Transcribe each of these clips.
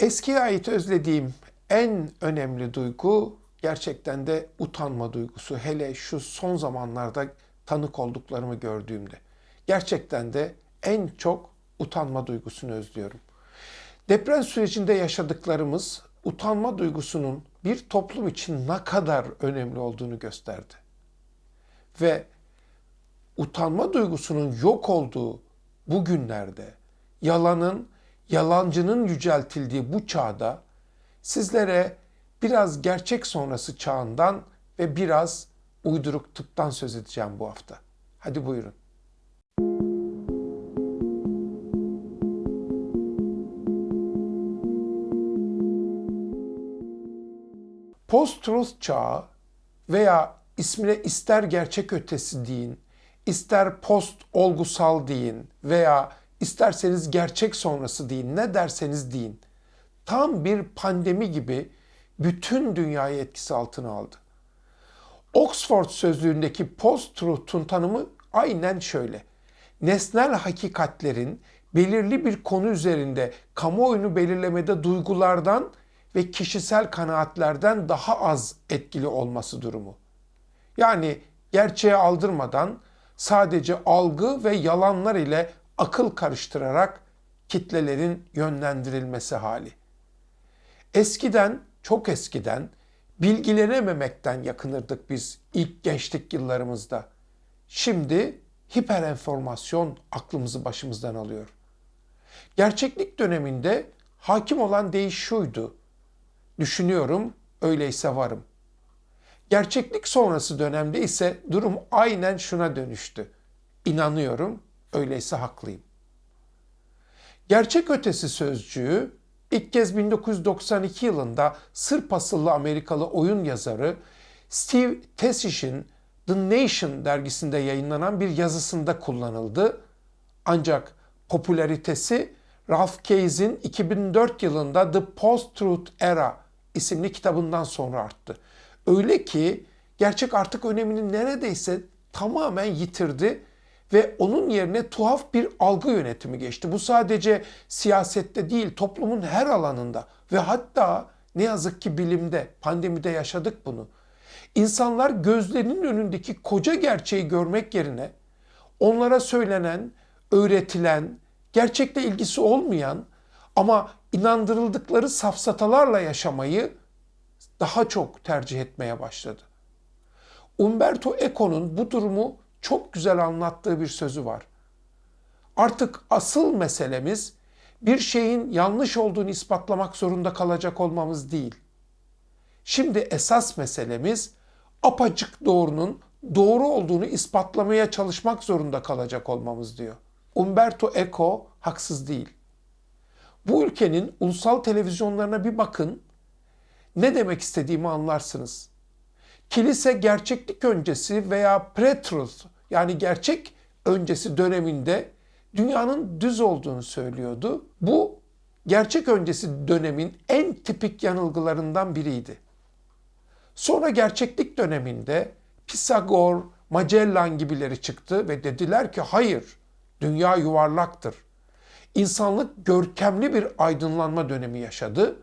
Eskiye ait özlediğim en önemli duygu gerçekten de utanma duygusu. Hele şu son zamanlarda tanık olduklarımı gördüğümde. Gerçekten de en çok utanma duygusunu özlüyorum. Deprem sürecinde yaşadıklarımız utanma duygusunun bir toplum için ne kadar önemli olduğunu gösterdi. Ve utanma duygusunun yok olduğu bu günlerde yalanın, yalancının yüceltildiği bu çağda sizlere biraz gerçek sonrası çağından ve biraz uyduruk tıptan söz edeceğim bu hafta. Hadi buyurun. Post-truth çağı veya ismine ister gerçek ötesi deyin, ister post olgusal deyin veya isterseniz gerçek sonrası deyin, ne derseniz deyin. Tam bir pandemi gibi bütün dünyayı etkisi altına aldı. Oxford sözlüğündeki post-truth'un tanımı aynen şöyle. Nesnel hakikatlerin belirli bir konu üzerinde kamuoyunu belirlemede duygulardan ve kişisel kanaatlerden daha az etkili olması durumu. Yani gerçeğe aldırmadan sadece algı ve yalanlar ile akıl karıştırarak kitlelerin yönlendirilmesi hali. Eskiden, çok eskiden bilgilenememekten yakınırdık biz ilk gençlik yıllarımızda. Şimdi hiperenformasyon aklımızı başımızdan alıyor. Gerçeklik döneminde hakim olan değiş şuydu. Düşünüyorum, öyleyse varım. Gerçeklik sonrası dönemde ise durum aynen şuna dönüştü. İnanıyorum, öyleyse haklıyım. Gerçek ötesi sözcüğü ilk kez 1992 yılında Sırp asıllı Amerikalı oyun yazarı Steve Tessish'in The Nation dergisinde yayınlanan bir yazısında kullanıldı. Ancak popülaritesi Ralph Case'in 2004 yılında The Post-Truth Era isimli kitabından sonra arttı. Öyle ki gerçek artık önemini neredeyse tamamen yitirdi ve onun yerine tuhaf bir algı yönetimi geçti. Bu sadece siyasette değil, toplumun her alanında ve hatta ne yazık ki bilimde, pandemide yaşadık bunu. İnsanlar gözlerinin önündeki koca gerçeği görmek yerine onlara söylenen, öğretilen, gerçekte ilgisi olmayan ama inandırıldıkları safsatalarla yaşamayı daha çok tercih etmeye başladı. Umberto Eco'nun bu durumu çok güzel anlattığı bir sözü var. Artık asıl meselemiz bir şeyin yanlış olduğunu ispatlamak zorunda kalacak olmamız değil. Şimdi esas meselemiz apacık doğrunun doğru olduğunu ispatlamaya çalışmak zorunda kalacak olmamız diyor. Umberto Eco haksız değil. Bu ülkenin ulusal televizyonlarına bir bakın. Ne demek istediğimi anlarsınız. Kilise gerçeklik öncesi veya pre-truth yani gerçek öncesi döneminde dünyanın düz olduğunu söylüyordu. Bu gerçek öncesi dönemin en tipik yanılgılarından biriydi. Sonra gerçeklik döneminde Pisagor, Magellan gibileri çıktı ve dediler ki hayır, dünya yuvarlaktır. İnsanlık görkemli bir aydınlanma dönemi yaşadı.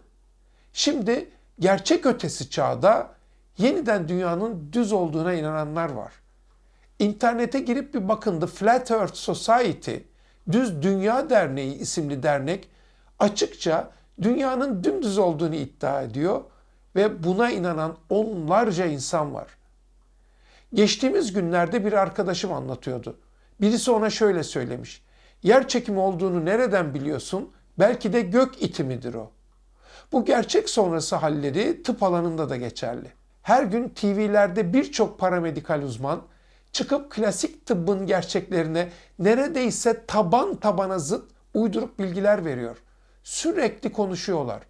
Şimdi gerçek ötesi çağda yeniden dünyanın düz olduğuna inananlar var. İnternete girip bir bakın The Flat Earth Society, Düz Dünya Derneği isimli dernek açıkça dünyanın dümdüz olduğunu iddia ediyor ve buna inanan onlarca insan var. Geçtiğimiz günlerde bir arkadaşım anlatıyordu. Birisi ona şöyle söylemiş. Yer çekimi olduğunu nereden biliyorsun? Belki de gök itimidir o. Bu gerçek sonrası halleri tıp alanında da geçerli. Her gün TV'lerde birçok paramedikal uzman çıkıp klasik tıbbın gerçeklerine neredeyse taban tabana zıt uyduruk bilgiler veriyor. Sürekli konuşuyorlar.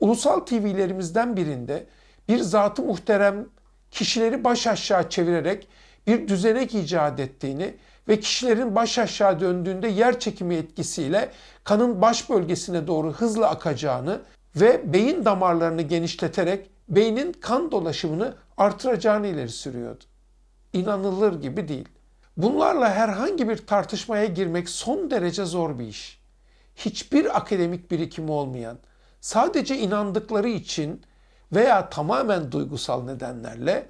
Ulusal TV'lerimizden birinde bir zatı muhterem kişileri baş aşağı çevirerek bir düzenek icat ettiğini ve kişilerin baş aşağı döndüğünde yer çekimi etkisiyle kanın baş bölgesine doğru hızla akacağını ve beyin damarlarını genişleterek beynin kan dolaşımını artıracağını ileri sürüyordu. İnanılır gibi değil. Bunlarla herhangi bir tartışmaya girmek son derece zor bir iş. Hiçbir akademik birikimi olmayan, sadece inandıkları için veya tamamen duygusal nedenlerle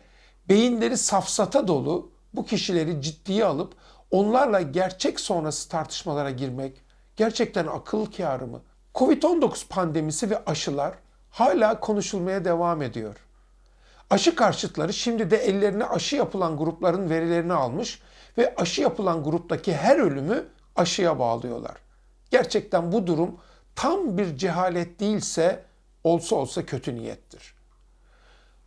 beyinleri safsata dolu bu kişileri ciddiye alıp onlarla gerçek sonrası tartışmalara girmek gerçekten akıl kârı mı? Covid-19 pandemisi ve aşılar hala konuşulmaya devam ediyor. Aşı karşıtları şimdi de ellerine aşı yapılan grupların verilerini almış ve aşı yapılan gruptaki her ölümü aşıya bağlıyorlar. Gerçekten bu durum tam bir cehalet değilse olsa olsa kötü niyettir.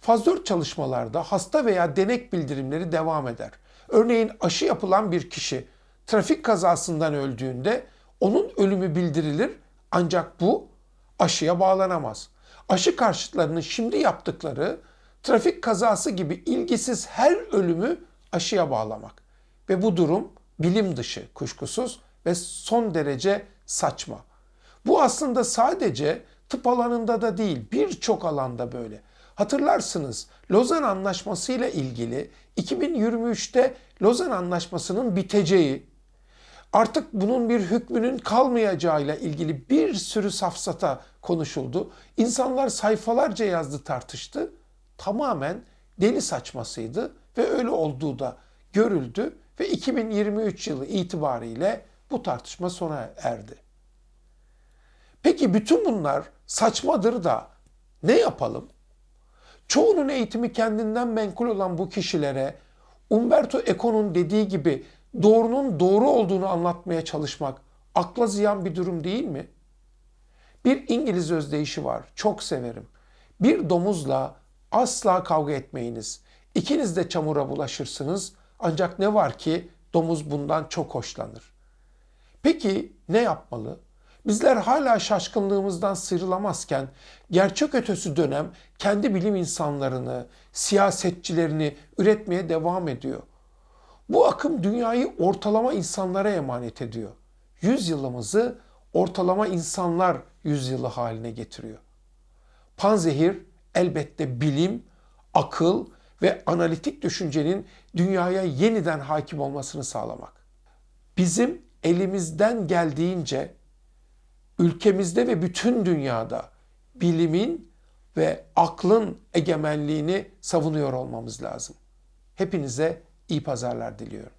Faz 4 çalışmalarda hasta veya denek bildirimleri devam eder. Örneğin aşı yapılan bir kişi trafik kazasından öldüğünde onun ölümü bildirilir ancak bu aşıya bağlanamaz. Aşı karşıtlarının şimdi yaptıkları trafik kazası gibi ilgisiz her ölümü aşıya bağlamak. Ve bu durum bilim dışı kuşkusuz ve son derece saçma. Bu aslında sadece tıp alanında da değil birçok alanda böyle. Hatırlarsınız Lozan Anlaşması ile ilgili 2023'te Lozan Anlaşması'nın biteceği, artık bunun bir hükmünün kalmayacağıyla ilgili bir sürü safsata konuşuldu. İnsanlar sayfalarca yazdı tartıştı. Tamamen deli saçmasıydı ve öyle olduğu da görüldü ve 2023 yılı itibariyle bu tartışma sona erdi. Peki bütün bunlar saçmadır da ne yapalım? Çoğunun eğitimi kendinden menkul olan bu kişilere Umberto Eco'nun dediği gibi doğrunun doğru olduğunu anlatmaya çalışmak akla ziyan bir durum değil mi? Bir İngiliz özdeyişi var. Çok severim. Bir domuzla asla kavga etmeyiniz. İkiniz de çamura bulaşırsınız. Ancak ne var ki domuz bundan çok hoşlanır. Peki ne yapmalı? Bizler hala şaşkınlığımızdan sıyrılamazken gerçek ötesi dönem kendi bilim insanlarını, siyasetçilerini üretmeye devam ediyor. Bu akım dünyayı ortalama insanlara emanet ediyor. Yüzyılımızı ortalama insanlar yüzyılı haline getiriyor. Panzehir elbette bilim, akıl ve analitik düşüncenin dünyaya yeniden hakim olmasını sağlamak. Bizim elimizden geldiğince ülkemizde ve bütün dünyada bilimin ve aklın egemenliğini savunuyor olmamız lazım. Hepinize iyi pazarlar diliyorum.